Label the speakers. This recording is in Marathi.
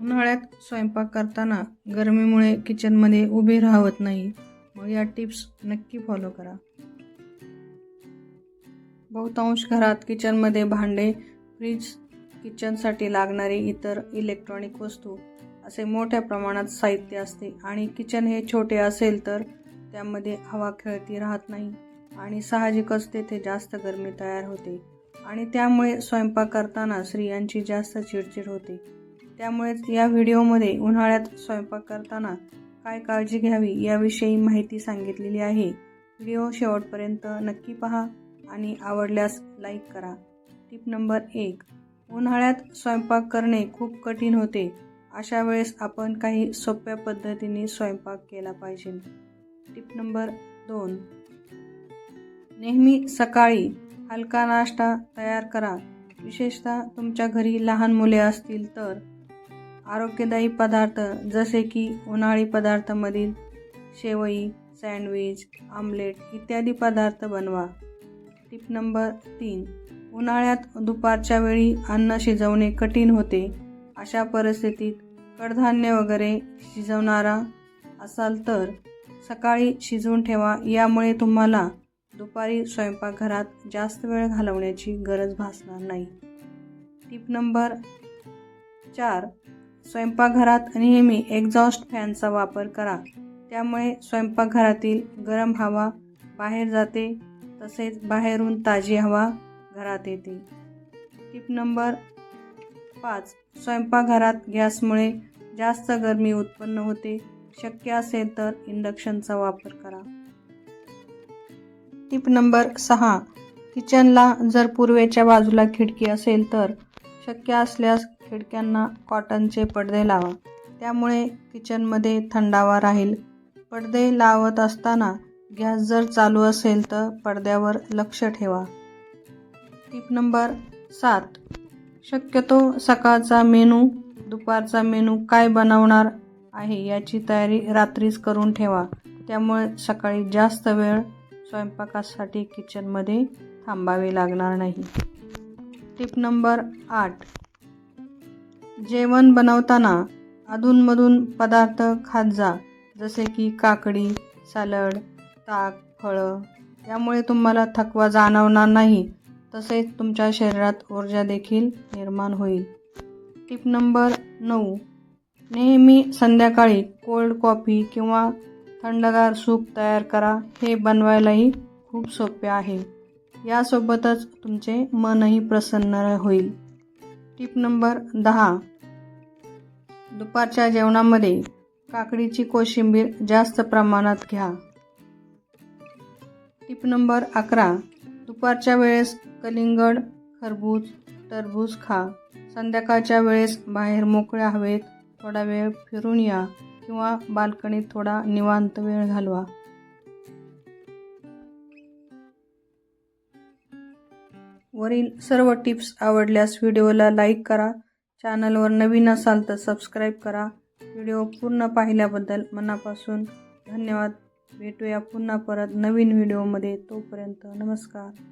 Speaker 1: उन्हाळ्यात स्वयंपाक करताना गरमीमुळे किचनमध्ये उभे राहत नाही. मग या टिप्स नक्की फॉलो करा. बहुतांश घरात किचनमध्ये भांडे फ्रीज किचनसाठी लागणारे इतर इलेक्ट्रॉनिक वस्तू असे मोठ्या प्रमाणात साहित्य असते आणि किचन हे छोटे असेल तर त्यामध्ये हवा खेळती राहत नाही आणि साहजिकच तेथे जास्त गरमी तयार होते आणि त्यामुळे स्वयंपाक करताना स्त्रियांची जास्त चिडचिड होते. त्यामुळेच या व्हिडिओमध्ये उन्हाळ्यात स्वयंपाक करताना काय काळजी घ्यावी याविषयी माहिती सांगितलेली आहे. व्हिडिओ शेवटपर्यंत नक्की पहा आणि आवडल्यास लाईक करा. टिप नंबर एक उन्हाळ्यात स्वयंपाक करणे खूप कठीण होते. अशा वेळेस आपण काही सोप्या पद्धतीने स्वयंपाक केला पाहिजे. टिप नंबर दोन नेहमी सकाळी हलका नाश्ता तयार करा. विशेषतः तुमच्या घरी लहान मुले असतील तर आरोग्यदायी पदार्थ जसे की उन्हाळी पदार्थामधील शेवई सँडविच आमलेट इत्यादी पदार्थ बनवा. टिप नंबर तीन. उन्हाळ्यात दुपारच्या वेळी अन्न शिजवणे कठीण होते. अशा परिस्थितीत कडधान्य वगैरे शिजवणारा असाल तर सकाळी शिजवून ठेवा. यामुळे तुम्हाला दुपारी स्वयंपाकघरात जास्त वेळ घालवण्याची गरज भासणार नाही. टिप नंबर चार. स्वयंपाकघरात नेहमी एक्झॉस्ट फॅनचा वापर करा. त्यामुळे स्वयंपाकघरातील गरम हवा बाहेर जाते तसेच बाहेरून ताजी हवा घरात येते. टिप नंबर पाच. स्वयंपाकघरात गॅसमुळे जास्त गरमी उत्पन्न होते. शक्य असेल तर इंडक्शनचा वापर करा. टिप नंबर सहा. किचनला जर पूर्वेच्या बाजूला खिडकी असेल तर शक्य असल्यास खिडक्यांना कॉटनचे पडदे लावा. त्यामुळे किचनमध्ये थंडावा राहील. पडदे लावत असताना गॅस जर चालू असेल तर पडद्यावर लक्ष ठेवा. टिप नंबर सात. शक्यतो सकाळचा मेनू दुपारचा मेनू काय बनवणार आहे याची तयारी रात्रीच करून ठेवा. त्यामुळे सकाळी जास्त वेळ स्वयंपाकासाठी किचनमध्ये थांबावे लागणार नाही. टिप नंबर आठ. जेवण बनवताना अधूनमधून पदार्थ खात जा जसे की काकडी सॅलड ताक फळं. यामुळे तुम्हाला थकवा जाणवणार नाही. तसेच तुमच्या शरीरात ऊर्जा देखील निर्माण होईल. टिप नंबर नऊ. नेहमी संध्याकाळी कोल्ड कॉफी किंवा थंडगार सूप तयार करा. हे बनवायलाही खूप सोपे आहे. यासोबतच तुमचे मनही प्रसन्न होईल. टिप नंबर दहा. दुपारच्या जेवणामध्ये काकडीची कोशिंबीर जास्त प्रमाणात घ्या. टिप नंबर अकरा. दुपारच्या वेळेस कलिंगड खरबूज टरबूज खा. संध्याकाळच्या वेळेस बाहेर मोकळ्या हवेत थोडा वेळ फिरून या किंवा बाल्कनीत थोडा निवांत वेळ घालवा. वरील सर्व टिप्स आवडल्यास व्हिडिओला लाईक करा. चॅनलवर नवीन असाल तर सबस्क्राईब करा. व्हिडिओ पूर्ण पाहिल्याबद्दल मनापासून धन्यवाद. भेटूया पुन्हा परत नवीन व्हिडिओमध्ये. तोपर्यंत नमस्कार.